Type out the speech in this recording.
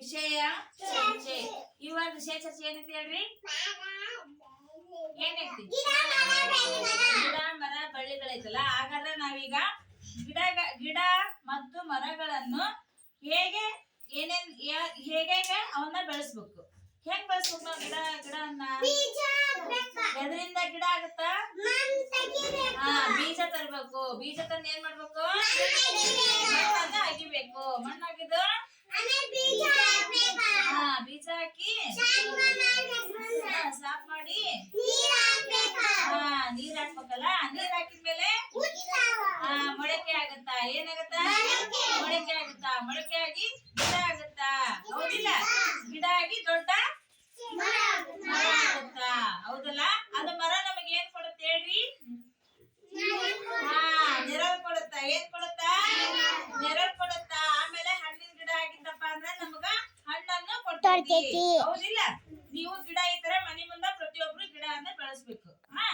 ವಿಷಯ ಚರ್ಚೆ. ಇವಾಗ ವಿಷಯ ಚರ್ಚೆ ಏನೈತಿ ಹೇಳ್ರಿ? ಏನೈತಿ ಗಿಡ ಮರ ಬಳ್ಳಿಗಳೈತಲ್ಲ ಹಾಗಾದ್ರೆ ನಾವೀಗ ಗಿಡ ಗಿಡ ಮತ್ತು ಮರಗಳನ್ನು ಹೇಗೆ ಏನೇನ್ ಹೇಗೆ ಅವನ್ನ ಬೆಳೆಸ್ಬೇಕು? ಹೆಂಗ್ ಬೆಳೆಸ್ಬೇಕು ಗಿಡ ಗಿಡನ್ನ ಎದರಿಂದ ಗಿಡ ಆಗುತ್ತಾ? ಹಾ ಬೀಜ ತರ್ಬೇಕು. ಬೀಜ ತಂದು ಏನ್ ಮಾಡ್ಬೇಕು? ಮಣ್ಣನ್ನ ಅಗಿಬೇಕು. ಮಣ್ಣಾಗಿದ್ದು ಹಾಕಿ. ಸಾಫ್ ಮಾಡಿ. ಹಾ ನೀರ್ ಹಾಕ್ಬೇಕಲ್ಲ? ನೀರ್ ಹಾಕಿದ್ಮೇಲೆ ಹಾ ಮೊಳಕೆ ಆಗುತ್ತಾ? ಏನಾಗತ್ತಾ? ಮೊಳಕೆ ಆಗುತ್ತಾ? ಮೊಳಕೆ ಆಗಿ ಗಿಡ ಆಗುತ್ತಾ ಹೌದಿಲ್ಲ ಗಿಡ ಆಗಿ ದೊಡ್ಡ ಮರ ಆಗುತ್ತಾ ಹೌದಲ್ಲ ಅದು ಮರ ನಮಗೆ ಏನ್ ಕೊಡುತ್ತೆ ಹೇಳ್ರಿ ಹಾ ನೆರಳು ಕೊಡುತ್ತಾ ಏನ್ ಕೊಡುತ್ತಾ ನೆರಳು ಕೊಡುತ್ತಾ ಆಮೇಲೆ ಹಣ್ಣಿನ ಗಿಡ ಆಗಿತ್ತಪ್ಪ ಅಂದ್ರೆ ನಮಗ ಹೌದಿಲ್ಲ. ನೀವು ಗಿಡ ಈ ತರ ಮನೆ ಮುಂದ ಪ್ರತಿಯೊಬ್ರು ಗಿಡ ಅನ್ನ ಬೆಳೆಸ್ಬೇಕು. ಹಾ?